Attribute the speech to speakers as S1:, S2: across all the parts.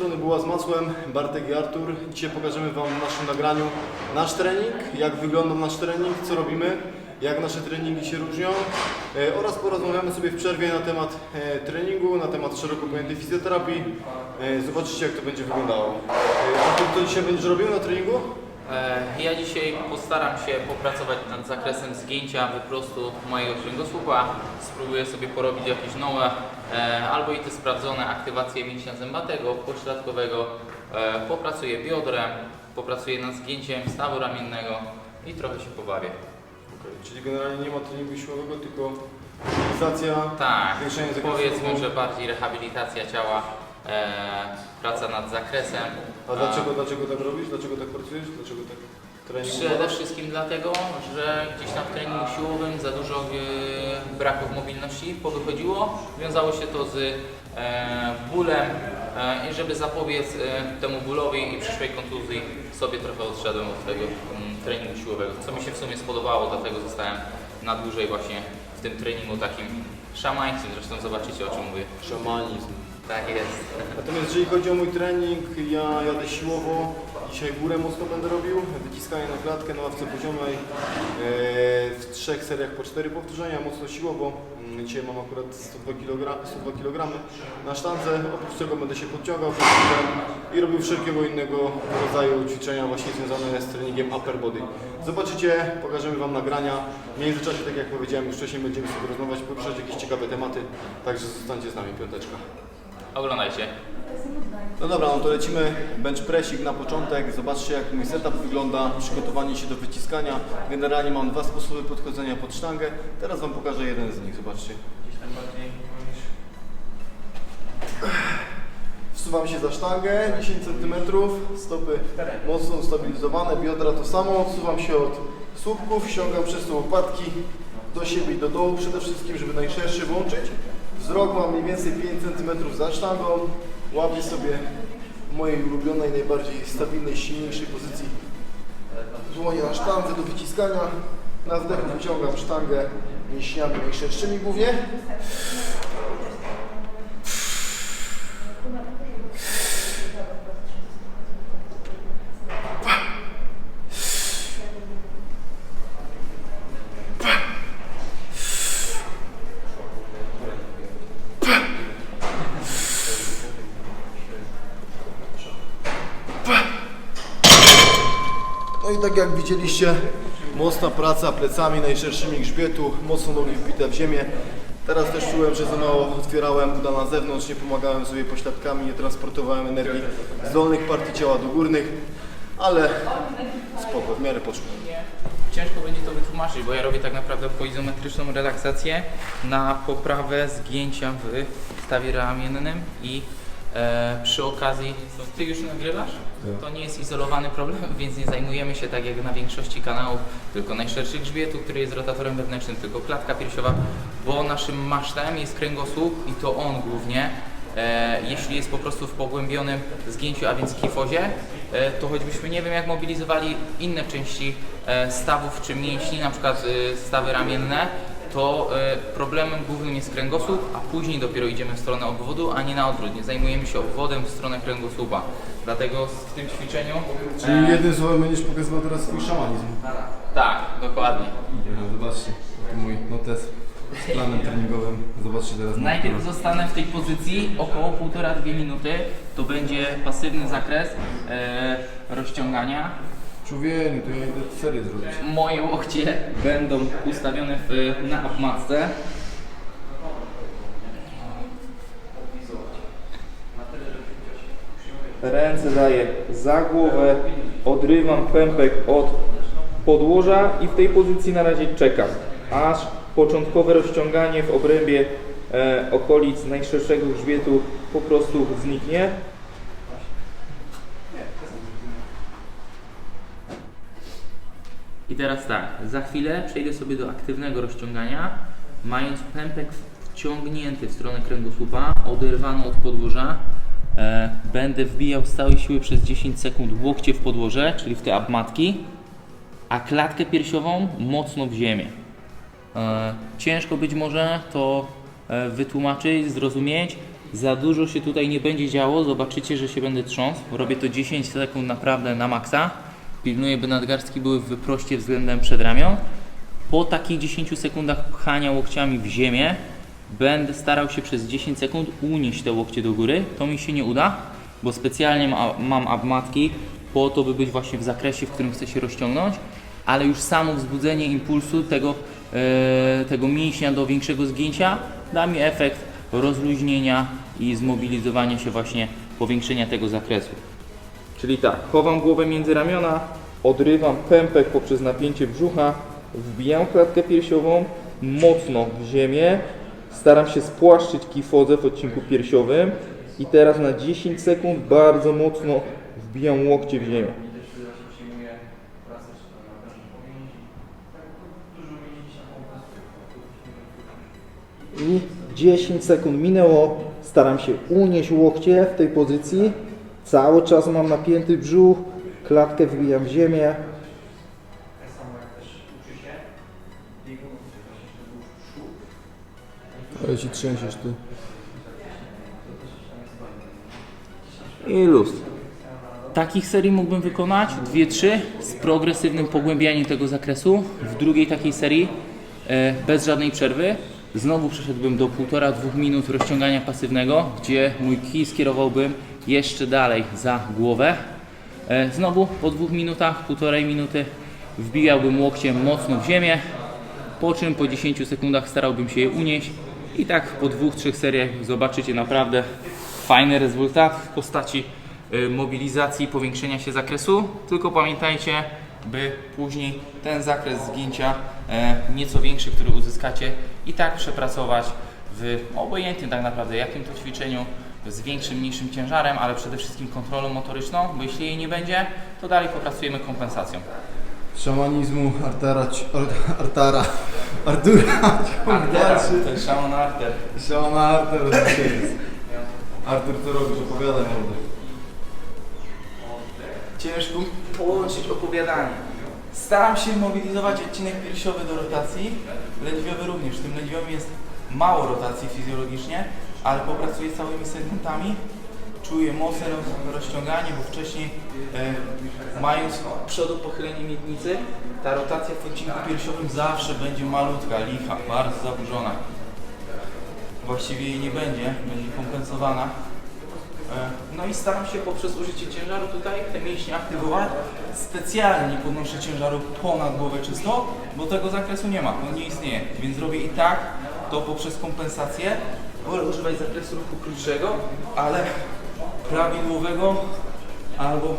S1: strony Buła z Masłem, Bartek i Artur. Dzisiaj pokażemy Wam w naszym nagraniu nasz trening, jak wygląda nasz trening, co robimy, jak nasze treningi się różnią e, oraz porozmawiamy sobie w przerwie na temat e, treningu, na temat szeroko pojętej fizjoterapii. E, zobaczycie jak to będzie wyglądało. Artur, co dzisiaj będziesz robił na treningu?
S2: E, Ja dzisiaj postaram się popracować nad zakresem zgięcia wyprostu mojego kręgosłupa. Spróbuję sobie porobić jakieś nowe e, albo i te sprawdzone aktywacje mięśnia zębatego, pośladkowego. E, Popracuję biodrem, popracuję nad zgięciem stawu ramiennego i trochę się pobawię.
S1: Okej, Czyli generalnie nie ma treningu siłowego, tylko mobilizacja,
S2: Tak, powiedzmy, że bardziej rehabilitacja ciała, praca nad zakresem.
S1: A dlaczego, dlaczego tak robisz? Dlaczego tak pracujesz? Dlaczego tak
S2: Przede wszystkim dlatego, że gdzieś tam w treningu siłowym za dużo e, braków mobilności powychodziło. Wiązało się to z e, bólem e, i żeby zapobiec e, temu bólowi i przyszłej kontuzji sobie trochę odszedłem od tego mm, treningu siłowego, co mi się w sumie spodobało, dlatego zostałem na dłużej właśnie w tym treningu takim szamańskim, zresztą zobaczycie o czym mówię.
S1: Szamanizm.
S2: Tak jest.
S1: Natomiast jeżeli chodzi o mój trening, ja jadę siłowo. Dzisiaj górę mocno będę robił, wyciskanie na klatkę na ławce poziomej e, w trzech seriach po cztery powtórzenia, mocno siłowo. Mm, Dzisiaj mam akurat 102 kg, 102 kg na sztance, oprócz tego będę się podciągał chwilą i robił wszelkiego innego rodzaju ćwiczenia właśnie związane z treningiem upper body. Zobaczycie, pokażemy Wam nagrania. W międzyczasie, tak jak powiedziałem już wcześniej, będziemy sobie rozmawiać, poruszać jakieś ciekawe tematy, także zostańcie z nami, piąteczka.
S2: Oglądajcie.
S1: No dobra, no to lecimy bench pressing na początek. Zobaczcie jak mój setup wygląda, przygotowanie się do wyciskania. Generalnie mam dwa sposoby podchodzenia pod sztangę. Teraz Wam pokażę jeden z nich, zobaczcie. Wsuwam się za sztangę, 10 cm, stopy mocno ustabilizowane, biodra to samo. Odsuwam się od słupków, ściągam przez to łopatki do siebie i do dołu przede wszystkim, żeby najszerszy włączyć. Wzrok mam mniej więcej 5 cm za sztangą. Łapię sobie w mojej ulubionej, najbardziej stabilnej, silniejszej pozycji dłonie na sztandze do wyciskania. Na wdechu wyciągam sztangę mięśniami najszerszymi głównie. Tak jak widzieliście, mocna praca plecami najszerszymi grzbietu, mocno nogi wbite w ziemię. Teraz też czułem, że za mało otwierałem uda na zewnątrz, nie pomagałem sobie pośladkami, nie transportowałem energii z dolnych partii ciała do górnych, ale spoko, w miarę poszło.
S2: Ciężko będzie to wytłumaczyć, bo ja robię tak naprawdę poizometryczną relaksację na poprawę zgięcia w stawie ramiennym i e, przy okazji, ty już nagrywasz? To nie jest izolowany problem, więc nie zajmujemy się tak jak na większości kanałów tylko najszerszy grzbietu, który jest rotatorem wewnętrznym, tylko klatka piersiowa, bo naszym masztem jest kręgosłup i to on głównie. E, jeśli jest po prostu w pogłębionym zgięciu, a więc kifozie, e, to choćbyśmy nie wiem jak mobilizowali inne części e, stawów czy mięśni, na przykład e, stawy ramienne, to e, problemem głównym jest kręgosłup, a później dopiero idziemy w stronę obwodu, a nie na odwrót. Nie zajmujemy się obwodem w stronę kręgosłupa. Dlatego w tym ćwiczeniu...
S1: Czyli
S2: e,
S1: jednym słowem będziesz pokazywał teraz swój szamanizm.
S2: Tak, dokładnie.
S1: Zobaczcie, mój notes z planem treningowym. Zobaczcie teraz.
S2: Najpierw zostanę w tej pozycji około 1,5-2 minuty. To będzie pasywny zakres e, rozciągania.
S1: To ja idę serię zrobić.
S2: Moje łokcie będą ustawione w, na matce. Ręce daję za głowę, odrywam pępek od podłoża i w tej pozycji na razie czekam, aż początkowe rozciąganie w obrębie e, okolic najszerszego grzbietu po prostu zniknie. I teraz tak, za chwilę przejdę sobie do aktywnego rozciągania, mając pępek wciągnięty w stronę kręgosłupa, oderwany od podłoża. E, będę wbijał z całej siły przez 10 sekund łokcie w podłoże, czyli w te abmatki, a klatkę piersiową mocno w ziemię. E, ciężko być może to e, wytłumaczyć, zrozumieć, Za dużo się tutaj nie będzie działo, zobaczycie, że się będę trząsł. Robię to 10 sekund naprawdę na maksa. Pilnuję, by nadgarstki były w wyproście względem przedramion. Po takich 10 sekundach pchania łokciami w ziemię będę starał się przez 10 sekund unieść te łokcie do góry. To mi się nie uda, bo specjalnie ma, mam abmatki po to, by być właśnie w zakresie, w którym chcę się rozciągnąć, ale już samo wzbudzenie impulsu tego, e, tego mięśnia do większego zgięcia da mi efekt rozluźnienia i zmobilizowania się właśnie, powiększenia tego zakresu. Czyli tak, chowam głowę między ramiona, odrywam pępek poprzez napięcie brzucha, wbijam klatkę piersiową mocno w ziemię, staram się spłaszczyć kifozę w odcinku piersiowym i teraz na 10 sekund bardzo mocno wbijam łokcie w ziemię. I 10 sekund minęło, staram się unieść łokcie w tej pozycji. Cały czas mam napięty brzuch, klatkę wbijam w ziemię.
S1: Ale ci trzęsiesz ty.
S2: I luz. Takich serii mógłbym wykonać 2-3 z progresywnym pogłębianiem tego zakresu. W drugiej takiej serii e, bez żadnej przerwy. Znowu przeszedłbym do 1,5-2 minut rozciągania pasywnego, gdzie mój kij skierowałbym jeszcze dalej za głowę. E, znowu po dwóch minutach, półtorej minuty wbijałbym łokciem mocno w ziemię, po czym po 10 sekundach starałbym się je unieść i tak po dwóch, trzech seriach zobaczycie naprawdę fajny rezultat w postaci y, mobilizacji powiększenia się zakresu. Tylko pamiętajcie, by później ten zakres zgięcia e, nieco większy, który uzyskacie i tak przepracować w obojętnym tak naprawdę jakim to ćwiczeniu, z większym, mniejszym ciężarem, ale przede wszystkim kontrolą motoryczną, bo jeśli jej nie będzie, to dalej popracujemy kompensacją.
S1: Szamanizmu Artara, Ar- Artara, Artura, ciąg
S2: to jest Shaman Arter.
S1: Szamana Arter, to jest. Artur, co robisz? Opowiadaj mordę.
S2: Ciężko połączyć opowiadanie. Staram się mobilizować odcinek piersiowy do rotacji, lędźwiowy również. Tym lędźwiowym jest mało rotacji fizjologicznie, ale popracuję całymi segmentami. Czuję mocne roz- rozciąganie, bo wcześniej e, mając przodu pochylenie miednicy, ta rotacja w odcinku piersiowym zawsze będzie malutka, licha, bardzo zaburzona. Właściwie jej nie będzie, będzie kompensowana. E, No i staram się poprzez użycie ciężaru tutaj te mięśnie aktywować. Specjalnie nie podnoszę ciężaru ponad głowę czysto, bo tego zakresu nie ma, on nie istnieje. Więc robię i tak to poprzez kompensację. Wolę używać zakresu ruchu krótszego, ale prawidłowego albo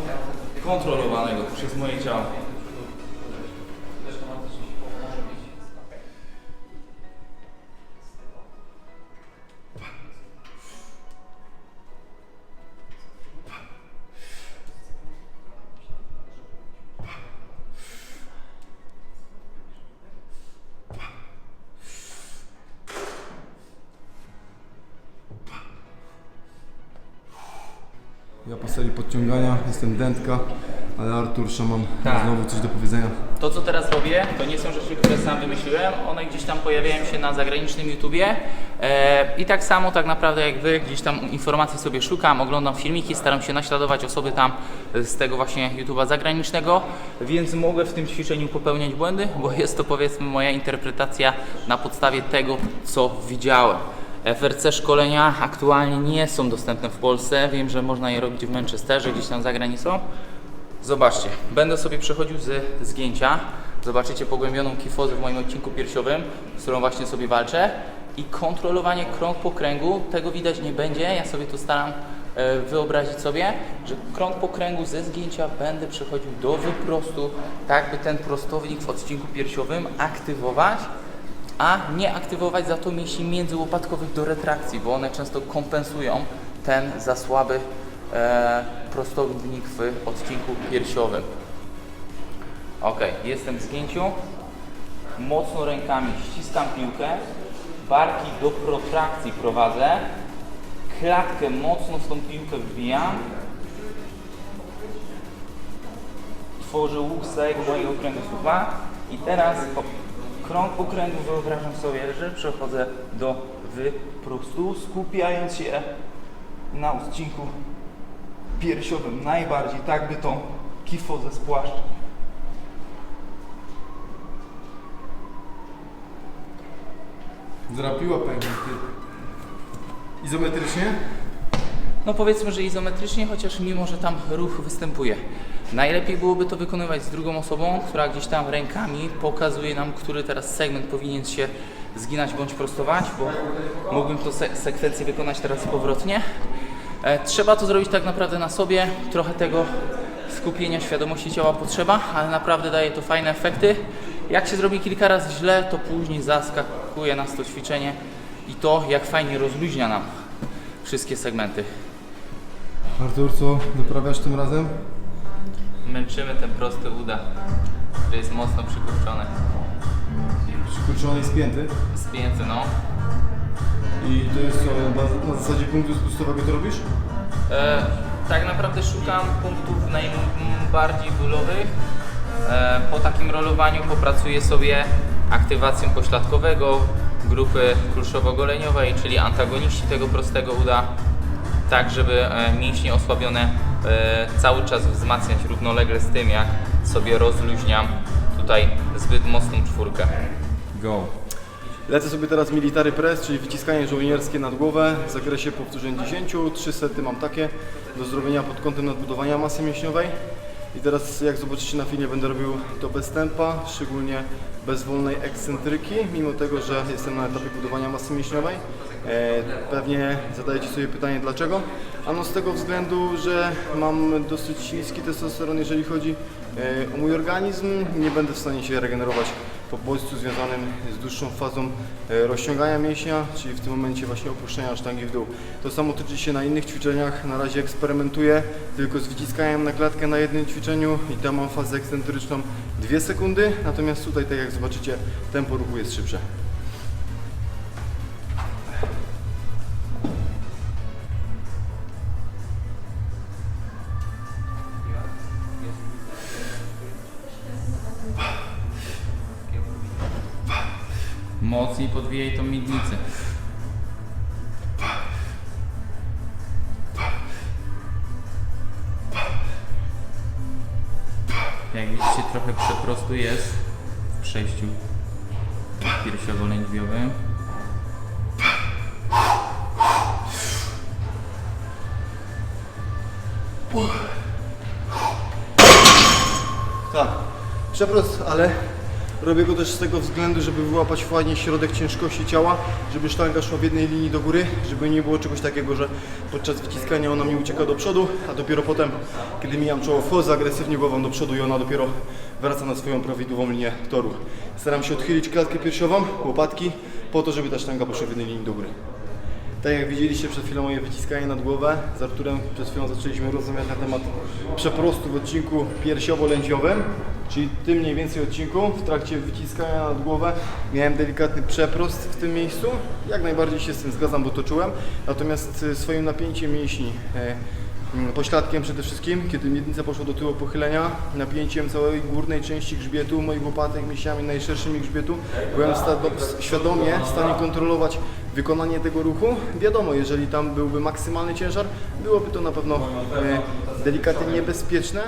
S2: kontrolowanego przez moje ciało.
S1: Ja po serii podciągania jestem dętka, ale Artur, szaman, ma
S2: Tak.
S1: znowu coś do powiedzenia.
S2: To, co teraz robię, to nie są rzeczy, które sam wymyśliłem. One gdzieś tam pojawiają się na zagranicznym YouTubie. E, I tak samo tak naprawdę jak Wy, gdzieś tam informacji sobie szukam, oglądam filmiki, staram się naśladować osoby tam z tego właśnie YouTuba zagranicznego, więc mogę w tym ćwiczeniu popełniać błędy, bo jest to powiedzmy moja interpretacja na podstawie tego, co widziałem. FRC szkolenia aktualnie nie są dostępne w Polsce. Wiem, że można je robić w Manchesterze, gdzieś tam za granicą. Zobaczcie, będę sobie przechodził ze zgięcia. Zobaczycie pogłębioną kifozę w moim odcinku piersiowym, z którą właśnie sobie walczę. I kontrolowanie krąg po kręgu, tego widać nie będzie. Ja sobie to staram e, wyobrazić sobie, że krąg po kręgu ze zgięcia będę przechodził do wyprostu, tak by ten prostownik w odcinku piersiowym aktywować, a nie aktywować za to mięśni międzyłopatkowych do retrakcji, bo one często kompensują ten za słaby e, prostownik w odcinku piersiowym. Ok, jestem w zgięciu. Mocno rękami ściskam piłkę. Barki do protrakcji prowadzę. Klatkę mocno w tą piłkę wbijam. Z całego mojego kręgosłupa. I teraz krąg po kręgu wyobrażam sobie, że przechodzę do wyprostu, skupiając się na odcinku piersiowym najbardziej, tak by tą kifozę spłaszczyć.
S1: Zrapiła pęknie. Izometrycznie?
S2: No powiedzmy, że izometrycznie, chociaż mimo, że tam ruch występuje. Najlepiej byłoby to wykonywać z drugą osobą, która gdzieś tam rękami pokazuje nam, który teraz segment powinien się zginać bądź prostować, bo mógłbym to se sekwencję wykonać teraz powrotnie. E, trzeba to zrobić tak naprawdę na sobie, trochę tego skupienia, świadomości ciała potrzeba, ale naprawdę daje to fajne efekty. Jak się zrobi kilka razy źle, to później zaskakuje nas to ćwiczenie i to, jak fajnie rozluźnia nam wszystkie segmenty.
S1: Artur, co doprawiasz tym razem?
S2: Męczymy ten prosty uda, który jest mocno przykurczony.
S1: Przykurczony i spięty.
S2: Spięty, no.
S1: I to jest co, na, na zasadzie punktu spustowego to robisz?
S2: E, tak naprawdę szukam punktów najbardziej bólowych. E, po takim rolowaniu popracuję sobie aktywacją pośladkowego grupy kulszowo-goleniowej, czyli antagoniści tego prostego uda, tak żeby e, mięśnie osłabione e, cały czas wzmacniać równolegle z tym, jak sobie rozluźniam tutaj zbyt mocną czwórkę.
S1: Go. Lecę sobie teraz military press, czyli wyciskanie żołnierskie nad głowę w zakresie powtórzeń 10. Trzy sety mam takie do zrobienia pod kątem nadbudowania masy mięśniowej. I teraz jak zobaczycie na filmie będę robił to bez tempa, szczególnie bez wolnej ekscentryki, mimo tego, że jestem na etapie budowania masy mięśniowej. E, pewnie zadajecie sobie pytanie dlaczego? Ano z tego względu, że mam dosyć niski testosteron, jeżeli chodzi e, o mój organizm. Nie będę w stanie się regenerować po bodźcu związanym z dłuższą fazą e, rozciągania mięśnia, czyli w tym momencie właśnie opuszczenia sztangi w dół. To samo tyczy się na innych ćwiczeniach. Na razie eksperymentuję tylko z wyciskaniem na klatkę na jednym ćwiczeniu i tam mam fazę ekscentryczną 2 sekundy, natomiast tutaj, tak jak zobaczycie, tempo ruchu jest szybsze.
S2: Podwijaj tą miednicę. Jak widzicie trochę przeprostu jest w przejściu piersiowo-lędźwiowym.
S1: Tak, przeprost, ale robię go też z tego względu, żeby wyłapać fajnie środek ciężkości ciała, żeby sztanga szła w jednej linii do góry, żeby nie było czegoś takiego, że podczas wyciskania ona mi ucieka do przodu, a dopiero potem, kiedy mijam czoło, wchodzę agresywnie głową do przodu i ona dopiero wraca na swoją prawidłową linię toru. Staram się odchylić klatkę piersiową, łopatki, po to, żeby ta sztanga poszła w jednej linii do góry. Tak jak widzieliście przed chwilą moje wyciskanie nad głowę, z Arturem przed chwilą zaczęliśmy rozmawiać na temat przeprostu w odcinku piersiowo-lędziowym, czyli tym mniej więcej odcinku. W trakcie wyciskania nad głowę miałem delikatny przeprost w tym miejscu. Jak najbardziej się z tym zgadzam, bo to czułem. Natomiast y, swoim napięciem mięśni, mm, pośladkiem przede wszystkim, kiedy miednica poszła do tyłu pochylenia, napięciem całej górnej części grzbietu, moich łopatek, mięśniami najszerszymi grzbietu, byłem świadomie w stanie kontrolować wykonanie tego ruchu. Wiadomo, jeżeli tam byłby maksymalny ciężar, byłoby to na pewno e, delikatnie niebezpieczne.